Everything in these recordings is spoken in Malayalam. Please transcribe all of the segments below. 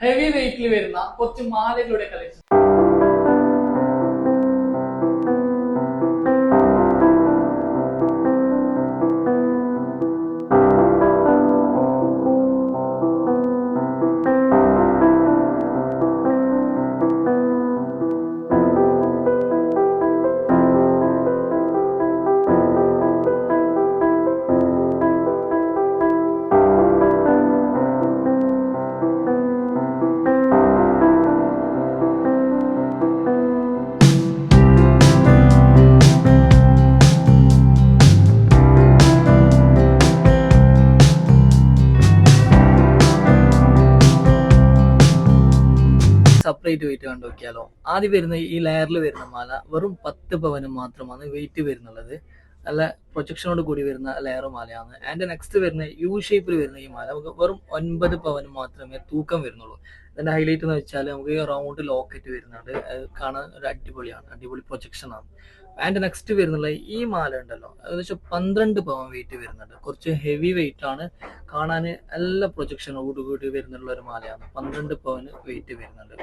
ഹെവി വെയിറ്റിൽ വരുന്ന കുറച്ച് മാലകളുടെ കളക്ഷൻ സെപ്പറേറ്റ് വെയിറ്റ് കണ്ടു നോക്കിയാലോ ആദ്യം വരുന്ന ഈ ലെയറിൽ വരുന്ന മാല വെറും പത്ത് പവനും മാത്രമാണ് വെയിറ്റ് വരുന്നുള്ളത്. നല്ല പ്രൊജക്ഷനോട് കൂടി വരുന്ന ലെയർ മാലയാണ്. ആൻഡ് നെക്സ്റ്റ് വരുന്ന യു ഷേപ്പിൽ വരുന്ന ഈ മാല നമുക്ക് വെറും ഒൻപത് പവന് മാത്രമേ തൂക്കം വരുന്നുള്ളൂ. അതിന്റെ ഹൈലൈറ്റ് എന്ന് വെച്ചാൽ നമുക്ക് ഈ റൗണ്ട് ലോക്കറ്റ് വരുന്നുണ്ട് അത് കാണാൻ ഒരു അടിപൊളിയാണ്. അടിപൊളി പ്രൊജക്ഷൻ ആണ്. ആൻഡ് നെക്സ്റ്റ് വരുന്നുള്ള ഈ മാല ഉണ്ടല്ലോ ഏകദേശം പന്ത്രണ്ട് പവൻ വെയിറ്റ് വരുന്നുണ്ട്. കുറച്ച് ഹെവി വെയിറ്റ് ആണ്. കാണാൻ നല്ല പ്രൊജക്ഷനോടുകൂടി വരുന്നുള്ള ഒരു മാലയാണ്. പന്ത്രണ്ട് പവന് വെയിറ്റ് വരുന്നുണ്ട്.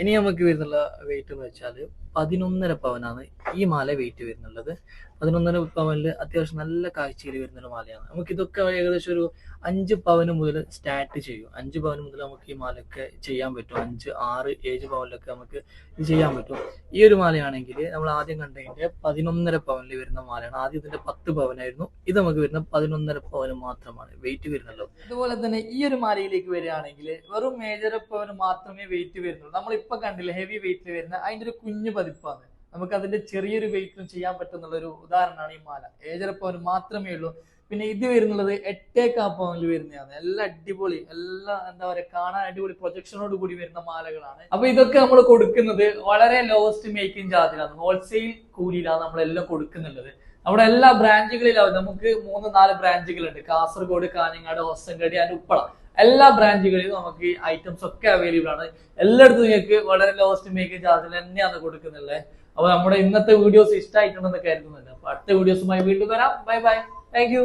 ഇനി നമുക്ക് വരുന്നുള്ള വെയിറ്റ് എന്ന് വെച്ചാൽ പതിനൊന്നര പവനാണ് ഈ മാല വെയിറ്റ് വരുന്നുള്ളത്. പതിനൊന്നര പവനിൽ അത്യാവശ്യം നല്ല കാഴ്ചയിൽ വരുന്ന ഒരു മാലയാണ്. നമുക്ക് ഇതൊക്കെ ഏകദേശം ഒരു അഞ്ച് പവന് മുതൽ സ്റ്റാർട്ട് ചെയ്യും. അഞ്ച് പവന് മുതൽ നമുക്ക് ഈ മാലയൊക്കെ ചെയ്യാൻ പറ്റും. അഞ്ച് ആറ് ഏഴ് പവനിലൊക്കെ നമുക്ക് ഇത് ചെയ്യാൻ പറ്റും. ഈ ഒരു മാലയാണെങ്കിൽ നമ്മൾ ആദ്യം കണ്ടതിന്റെ പതിനൊന്നര പവനിൽ വരുന്ന മാലയാണ്. ആദ്യം ഇതിന്റെ പത്ത് പവനായിരുന്നു. ഇത് നമുക്ക് വരുന്ന പതിനൊന്നര പവന് മാത്രമാണ് വെയിറ്റ് വരുന്നുള്ളൂ. അതുപോലെ തന്നെ ഈ ഒരു മാലയിലേക്ക് വരികയാണെങ്കിൽ വെറും മേജർ പവന് മാത്രമേ വെയിറ്റ് വരുന്നുള്ളൂ. നമ്മൾ ഇപ്പൊ കണ്ടില്ല ഹെവി വെയിറ്റിൽ വരുന്ന അതിന്റെ ഒരു കുഞ്ഞു പതിപ്പാണ് നമുക്ക് അതിന്റെ ചെറിയൊരു വെയിറ്റിലും ചെയ്യാൻ പറ്റുന്നുള്ള ഒരു ഉദാഹരണമാണ് ഈ മാല. ഏഴര പവൻ മാത്രമേ ഉള്ളൂ. പിന്നെ ഇത് വരുന്നുള്ളത് എട്ടേക്കാ പവനിൽ വരുന്നതാണ്. എല്ലാം അടിപൊളി എല്ലാം എന്താ പറയുക കാണാൻ അടിപൊളി പ്രൊജക്ഷനോട് കൂടി വരുന്ന മാലകളാണ്. അപ്പൊ ഇതൊക്കെ നമ്മൾ കൊടുക്കുന്നത് വളരെ ലോവസ്റ്റ് മേക്കിംഗ് ചാർജിലാണ് ഹോൾസെയിൽ കൂലിയിലാണ് നമ്മളെല്ലാം കൊടുക്കുന്നുള്ളത്. നമ്മുടെ എല്ലാ ബ്രാഞ്ചുകളിലാവും നമുക്ക് മൂന്ന് നാല് ബ്രാഞ്ചുകളുണ്ട് കാസർഗോഡ് കാഞ്ഞങ്ങാട് ഹൊസങ്കടി ആൻഡ് ഉപ്പള. എല്ലാ ബ്രാഞ്ചുകളിലും നമുക്ക് ഐറ്റംസ് ഒക്കെ അവൈലബിൾ ആണ്. എല്ലായിടത്തും നിങ്ങൾക്ക് വളരെ ലോസ്റ്റ് മേക്ക് ചാർജിൽ തന്നെയാണ് കൊടുക്കുന്നുള്ളത് അപ്പൊ നമ്മുടെ ഇന്നത്തെ വീഡിയോസ് ഇഷ്ടമായിട്ടുണ്ടെന്ന് കരുതുന്നുണ്ട്. അപ്പൊ അടുത്ത വീഡിയോസുമായി വീണ്ടും വരാം. Bye bye thank